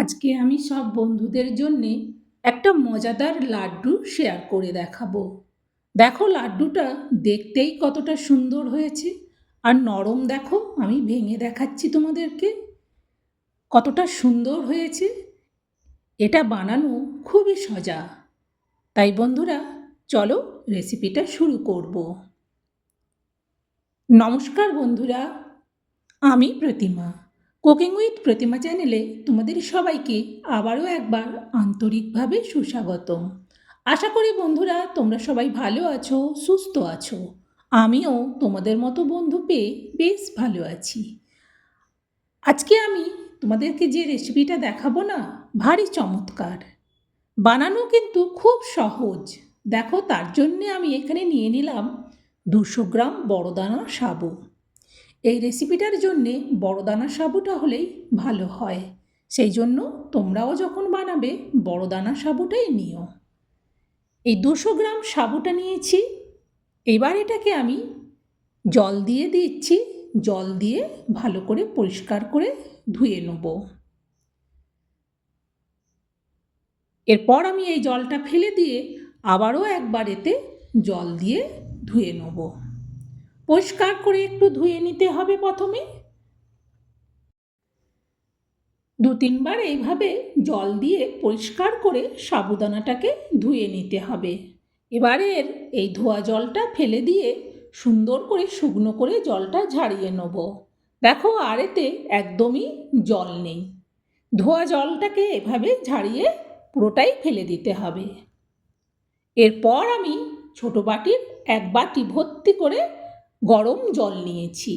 আজকে আমি সব বন্ধুদের জন্যে একটা মজাদার লাড্ডু শেয়ার করে দেখাবো। দেখো লাড্ডুটা দেখতেই কতটা সুন্দর হয়েছে, আর নরম দেখো আমি ভেঙে দেখাচ্ছি তোমাদেরকে। কতটা সুন্দর হয়েছে, এটা বানানো খুবই সজা। তাই বন্ধুরা, চলো রেসিপিটা শুরু করব। নমস্কার বন্ধুরা, আমি প্রতিমা। কুকিং উইথ প্রতিমা চ্যানেলে তোমাদের সবাইকে আবারও একবার আন্তরিকভাবে সুস্বাগতম। আশা করি বন্ধুরা তোমরা সবাই ভালো আছো, সুস্থ আছো। আমিও তোমাদের মতো বন্ধু পেয়ে বেশ ভালো আছি। আজকে আমি তোমাদেরকে যে রেসিপিটা দেখাবো না, ভারী চমৎকার। বানানো কিন্তু খুব সহজ। দেখো তার জন্যে আমি এখানে নিয়ে নিলাম দুশো গ্রাম বড়দানা সাবু। এই রেসিপিটার জন্যে বড় দানা সাবুটা হলেই ভালো হয়। সেই জন্য তোমরাও যখন বানাবে বড় দানা সাবুটাই নিও। এই দুশো গ্রাম সাবুটা নিয়েছি। এবার এটাকে আমি জল দিয়ে দিচ্ছি। জল দিয়ে ভালো করে পরিষ্কার করে ধুয়ে নেব। এরপর আমি এই জলটা ফেলে দিয়ে আবারও একবার এতে জল দিয়ে ধুয়ে নেব। পরিষ্কার করে একটু ধুয়ে নিতে হবে প্রথমে। দু তিনবার এইভাবে জল দিয়ে পরিষ্কার করে সাবুদানাটাকে ধুয়ে নিতে হবে। এবারের এই ধোয়া জলটা ফেলে দিয়ে সুন্দর করে শুকনো করে জলটা ঝাড়িয়ে নেব। দেখো আর এতে একদমই জল নেই। ধোয়া জলটাকে এভাবে ঝাড়িয়ে পুরোটাই ফেলে দিতে হবে। এরপর আমি ছোটো বাটির এক বাটি ভর্তি করে গরম জল নিয়েছি।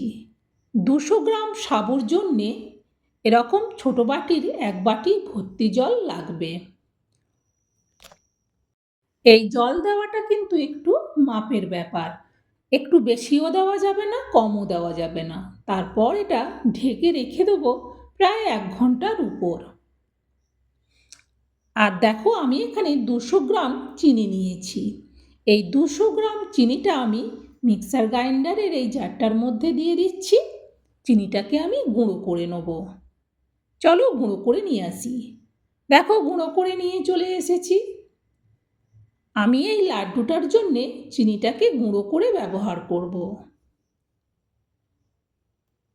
দুশো গ্রাম সাবুর জন্যে এরকম ছোটো বাটির এক বাটি ভর্তি জল লাগবে। এই জল দেওয়াটা কিন্তু একটু মাপের ব্যাপার। একটু বেশিও দেওয়া যাবে না, কমও দেওয়া যাবে না। তারপর এটা ঢেকে রেখে দেবো প্রায় এক ঘণ্টার উপর। আর দেখো আমি এখানে দুশো গ্রাম চিনি নিয়েছি। এই দুশো গ্রাম চিনিটা আমি মিক্সার গ্রাইন্ডারের এই জারটার মধ্যে দিয়ে দিচ্ছি। চিনিটাকে আমি গুঁড়ো করে নেব। চলো গুঁড়ো করে নিয়ে আসি। দেখো গুঁড়ো করে নিয়ে চলে এসেছি। আমি এই লাড্ডুটার জন্যে চিনিটাকে গুঁড়ো করে ব্যবহার করব।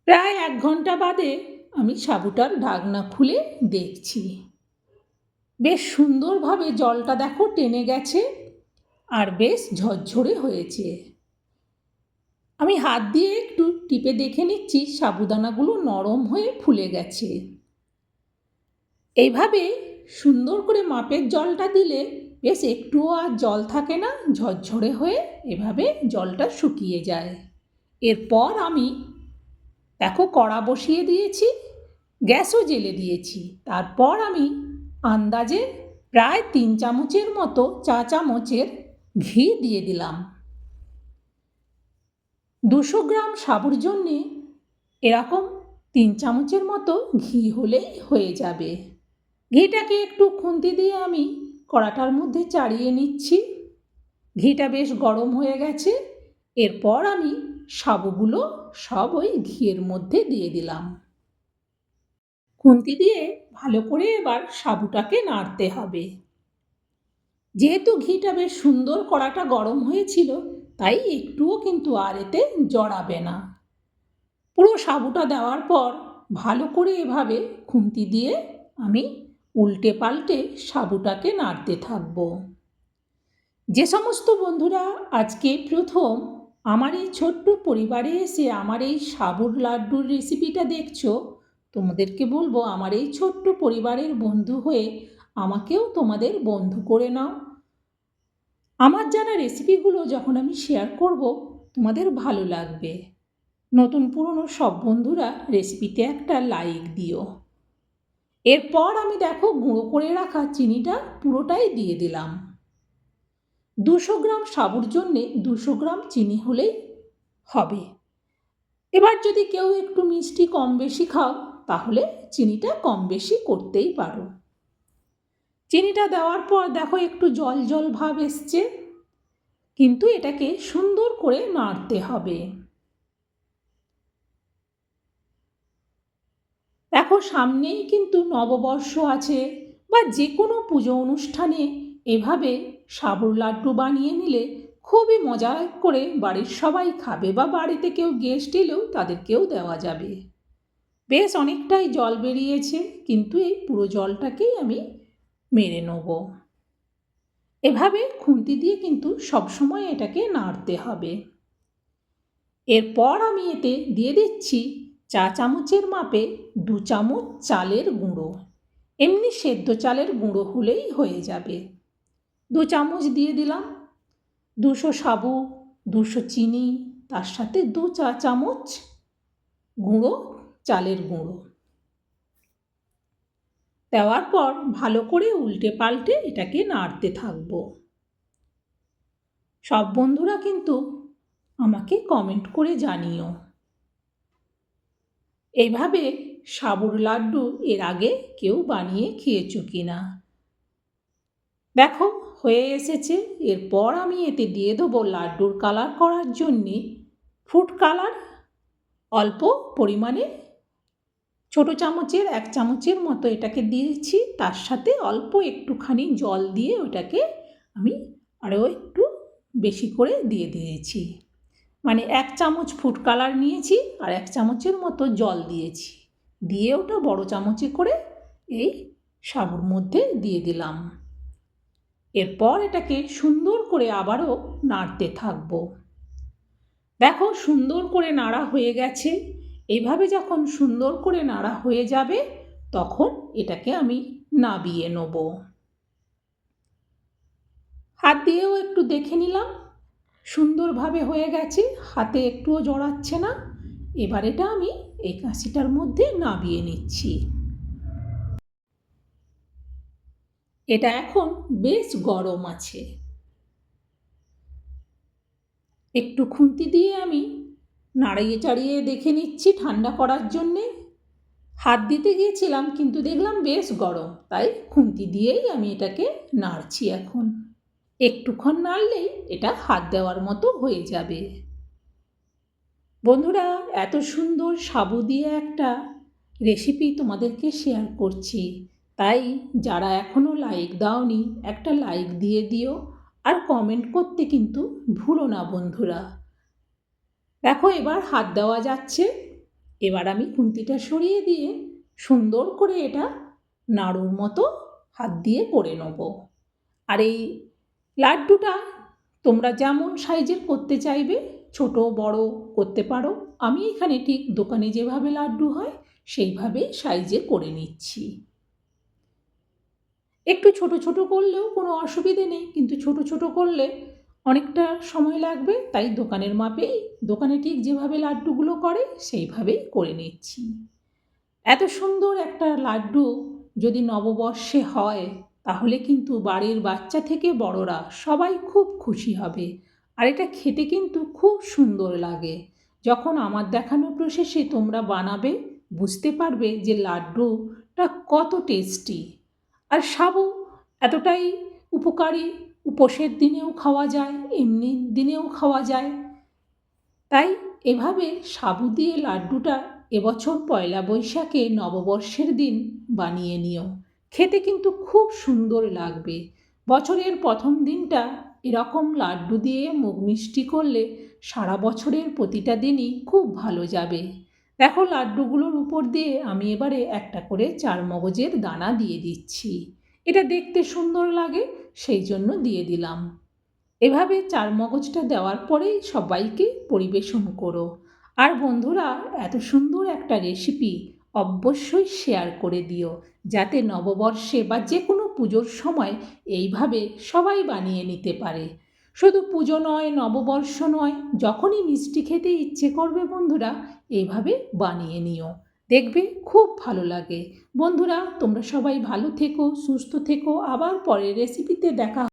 প্রায় এক ঘণ্টা বাদে আমি সাবুটার ঢাকনা খুলে দেখছি। বেশ সুন্দরভাবে জলটা দেখো টেনে গেছে আর বেশ ঝরঝরে হয়েছে। আমি হাত দিয়ে একটু টিপে দেখে নিচ্ছি সাবুদানাগুলো নরম হয়ে ফুলে গেছে। এইভাবে সুন্দর করে মাপের জলটা দিলে বেশ একটুও আর জল থাকে না, ঝরঝরে হয়ে এভাবে জলটা শুকিয়ে যায়। এরপর আমি, দেখো কড়া বসিয়ে দিয়েছি, গ্যাসও জেলে দিয়েছি। তারপর আমি আন্দাজে প্রায় তিন চামচের মতো চা চামচের ঘি দিয়ে দিলাম। দুশো গ্রাম সাবুর জন্যে এরকম তিন চামচের মতো ঘি হলেই হয়ে যাবে। ঘিটাকে একটু খুন্তি দিয়ে আমি কড়াটার মধ্যে চাড়িয়ে নিচ্ছি। ঘিটা বেশ গরম হয়ে গেছে। এরপর আমি সাবুগুলো সব ওই ঘিয়ের মধ্যে দিয়ে দিলাম। খুন্তি দিয়ে ভালো করে এবার সাবুটাকে নাড়তে হবে। যেহেতু ঘিটা বেশ সুন্দর কড়াটা গরম হয়েছিল তাই একটুও কিন্তু আর এতে জড়াবে না। পুরো সাবুটা দেওয়ার পর ভালো করে এভাবে খুন্তি দিয়ে আমি উল্টে পাল্টে সাবুটাকে নাড়তে থাকব। যে সমস্ত বন্ধুরা আজকে প্রথম আমার এই ছোট্ট পরিবারে এসে আমার এই সাবুর লাড্ডুর রেসিপিটা দেখছ, তোমাদেরকে বলব আমার এই ছোট্ট পরিবারের বন্ধু হয়ে আমাকেও তোমাদের বন্ধু করে নাও। আমার জানা রেসিপিগুলো যখন আমি শেয়ার করব, তোমাদের ভালো লাগবে। নতুন পুরনো সব বন্ধুরা রেসিপিতে একটা লাইক দিও। এরপর আমি দেখো গুঁড়ো করে রাখা চিনিটা পুরোটাই দিয়ে দিলাম। দুশো গ্রাম সাবুর জন্যে দুশো গ্রাম চিনি হলেই হবে। এবার যদি কেউ একটু মিষ্টি কম বেশি খাও, তাহলে চিনিটা কম বেশি করতেই পারো। চিনিটা দেওয়ার পর দেখো একটু জল জল ভাব এসছে, কিন্তু এটাকে সুন্দর করে নাড়তে হবে। দেখো সামনেই কিন্তু নববর্ষ আছে বা যে কোনো পুজো অনুষ্ঠানে এভাবে সাবুর লাড্ডু বানিয়ে নিলে খুবই মজা করে বাড়ির সবাই খাবে বা বাড়িতে কেউ গেস্ট এলেও তাদেরকেও দেওয়া যাবে। বেশ অনেকটাই জল বেরিয়েছে, কিন্তু এই পুরো জলটাকেই আমি মেরে নেব। এভাবে খুন্তি দিয়ে কিন্তু সবসময় এটাকে নাড়তে হবে। এরপর আমি এতে দিয়ে দিচ্ছি চা চামচের মাপে দু চামচ চালের গুঁড়ো। এমনি সেদ্ধ চালের গুঁড়ো হলেই হয়ে যাবে। দু চামচ দিয়ে দিলাম। দুশো সাবু, দুশো চিনি, তার সাথে দু চা চামচ গুঁড়ো, চালের গুঁড়ো। দেওয়ার পর ভালো করে উল্টে পাল্টে এটাকে নাড়তে থাকব। সব বন্ধুরা কিন্তু আমাকে কমেন্ট করে জানিও। এইভাবে সাবুর লাড্ডু এর আগে কেউ বানিয়ে খেয়েছো কি না দেখো, হয়ে এসেছে। এরপর আমি এতে দিয়ে দেবো লাড্ডুর কালার করার জন্যে ফুড কালার অল্প পরিমাণে ছোট চামচের এক চামচের মতো এটাকে দিয়েছি, তার সাথে অল্প একটুখানি জল দিয়ে ওটাকে আমি আরও একটু বেশি করে দিয়ে দিয়েছি। মানে এক চামচ ফুড কালার নিয়েছি আর এক চামচের মতো জল দিয়েছি। দিয়ে ওটা বড় চামচে করে এই সাবুর মধ্যে দিয়ে দিলাম। এরপর এটাকে সুন্দর করে আবারও নাড়তে থাকব। দেখো সুন্দর করে নাড়া হয়ে গেছে। এইভাবে যখন সুন্দর করে নাড়া হয়ে যাবে, তখন এটাকে আমি নাবিয়ে নেব। হাত দিয়েও একটু দেখে নিলাম, সুন্দরভাবে হয়ে গেছে, হাতে একটুও জড়াচ্ছে না। এবার এটা আমি এই কাঁচিটার মধ্যে নাবিয়ে নিচ্ছি। এটা এখন বেশ গরম আছে। একটু খুন্তি দিয়ে আমি নাড়িয়ে চাড়িয়ে দেখে নিচ্ছি ঠান্ডা করার জন্যে। হাত দিতে গিয়েছিলাম, কিন্তু দেখলাম বেশ গরম, তাই খুন্তি দিয়েই আমি এটাকে নাড়ছি এখন। একটুক্ষণ নাড়লেই এটা হাত দেওয়ার মতো হয়ে যাবে। বন্ধুরা, এত সুন্দর সাবু দিয়ে একটা রেসিপি তোমাদেরকে শেয়ার করছি। তাই যারা এখনও লাইক দাওনি, একটা লাইক দিয়ে দিও, আর কমেন্ট করতে কিন্তু ভুলো না বন্ধুরা। দেখো এবার হাত দেওয়া যাচ্ছে। এবার আমি খুন্তিটা সরিয়ে দিয়ে সুন্দর করে এটা নাড়ুর মতো হাত দিয়ে করে নেব। আর এই লাড্ডুটা তোমরা যেমন সাইজের করতে চাইবে, ছোট, বড় করতে পারো। আমি এখানে ঠিক দোকানে যেভাবে লাড্ডু হয়, সেইভাবেই সাইজে করে নিচ্ছি। একটু ছোট ছোট করলেও কোনো অসুবিধে নেই, কিন্তু ছোট ছোট করলে অনেকটা সময় লাগবে, তাই দোকানের মাপেই, দোকানে ঠিক যেভাবে লাড্ডুগুলো করে, সেইভাবেই করে নিচ্ছি। এত সুন্দর একটা লাড্ডু যদি নববর্ষে হয়, তাহলে কিন্তু বাড়ির বাচ্চা থেকে বড়রা সবাই খুব খুশি হবে। আর এটা খেতে কিন্তু খুব সুন্দর লাগে। যখন আমার দেখানো প্রসেসে তোমরা বানাবে, বুঝতে পারবে যে লাড্ডুটা কত টেস্টি। আর সাবু এতটাই উপকারী উপোসের দিনেও খাওয়া যায়, এমনি দিনেও খাওয়া যায়। তাই এভাবে সাবু দিয়ে লাড্ডুটা এবছর পয়লা বৈশাখে নববর্ষের দিন বানিয়ে নিও। খেতে কিন্তু খুব সুন্দর লাগবে। বছরের প্রথম দিনটা এরকম লাড্ডু দিয়ে মুখ মিষ্টি করলে সারা বছরের প্রতিটা দিনই খুব ভালো যাবে। দেখো, লাড্ডুগুলোর উপর দিয়ে আমি এবারে একটা করে চার মগজের দানা দিয়ে দিচ্ছি। এটা দেখতে সুন্দর লাগে, সেই জন্য দিয়ে দিলাম। এভাবে চার মগজটা দেওয়ার পরেই সবাইকে পরিবেশন করো। আর বন্ধুরা, এত সুন্দর একটা রেসিপি অবশ্যই শেয়ার করে দিও, যাতে নববর্ষে বা যে কোনো পুজোর সময় এইভাবে সবাই বানিয়ে নিতে পারে। শুধু পুজো নয়, নববর্ষ নয়, যখনই মিষ্টি খেতে ইচ্ছে করবে বন্ধুরা এইভাবে বানিয়ে নিও। দেখবে খুব ভালো লাগে। বন্ধুরা, তোমরা সবাই ভালো থেকো, সুস্থ থেকো। আবার পরের রেসিপিতে দেখা